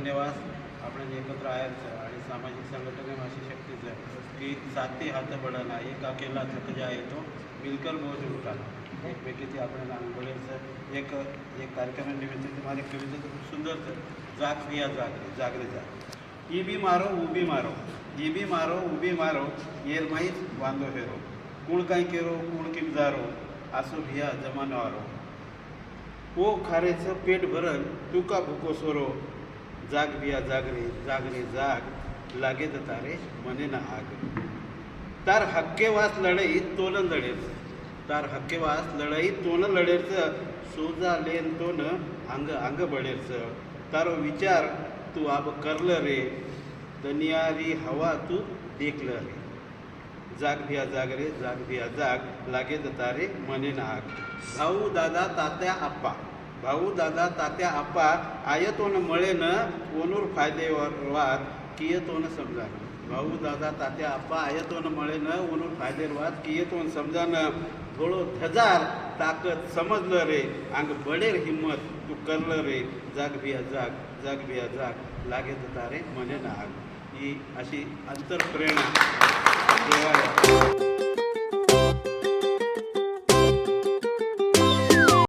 धन्यवाद. आपण जे एकत्र आहेत आणि सामाजिक संघटने अशी शक्ती जर की जाते हात बडाला एक अकेला थक जे आहे तो मिलकर बोज उठाला एकमेकीचे आपण बोलेल तर एक एक कार्यक्रमानिमित्त तुम्हाला एक खूप सुंदर तर जाग या जाग जागरे जा. ई बी मारो उभी मारो. ई बी मारो उभी मारो येल माहीत वांदो फेरो. कुण काय केरो कुण किम जारो असो भिया जमानो आरो ओ खारेचं पेट भरल तुका भुको सोरो. जाग बिया जागरे जागरे जाग लागे तारे मने ना आग. तार हक्केवास लढई तोन लढेल. तार हक्केवास लढई तोन लढेच सोजा लेन तोन अंग अंग बळेच तारो विचार तू आब करल रे. दनियारी हवा तू देखल रे. जाग भिया जाग रे जाग भिया जाग लागे तारे मने ना आग. भाऊ दादा तात्या आप्पा. भाऊ दादा तात्या आप्पा आयतोन मळेन ओनूर फायदेवर वाद कियतोन समजान. भाऊ दादा तात्या आप्पा आयतोन मळेन ओनूर फायदे वाद कियतोन समजान. थोडो थजार ताकद समजलं रे. अंग बडेर हिम्मत तू करलं रे. जाग भिया जाग जाग भिया जाग. लागे तारे मने ना आग. ही अशी अंतरप्रेरणा.